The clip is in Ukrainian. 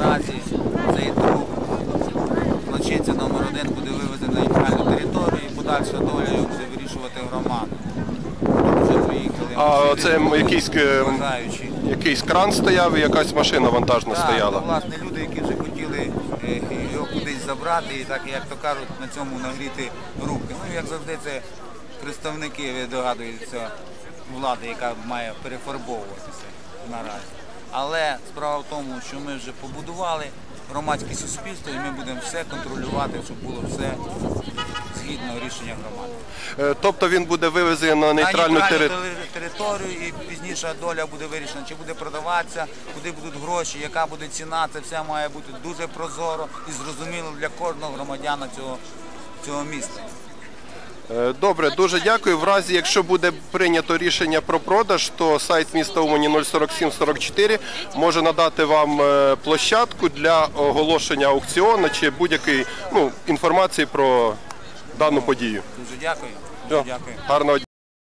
Наразі цей друг злочинця номер 1 буде вивезений на нейтральну територію і подальша доля його буде вирішувати громада. Тобто а це якийсь, е, якийсь кран стояв і якась машина вантажна Так, стояла. ну, власне, люди, які вже хотіли е, його кудись забрати і так, як то кажуть, на цьому нагріти руки. Ну, як завжди, це представники, ви догадуєтеся, влади, яка має перефарбовуватися наразі. Але справа в тому, що ми вже побудували громадське суспільство, і ми будемо все контролювати, щоб було все згідно рішення громади. Е, Тобто він буде вивезений на нейтральну територію. тери- територію і пізніше доля буде вирішена, чи буде продаватися, куди будуть гроші, яка буде ціна. Це все має бути дуже прозоро і зрозуміло для кожного громадяна цього, цього міста. Е, Добре, дуже дякую. В разі, якщо буде прийнято рішення про продаж, то сайт міста Умані 04744 може надати вам е, площадку для оголошення аукціону чи будь-якої ну, інформації про дану подію. Дуже дякую. Дуже дякую. Гарного дня.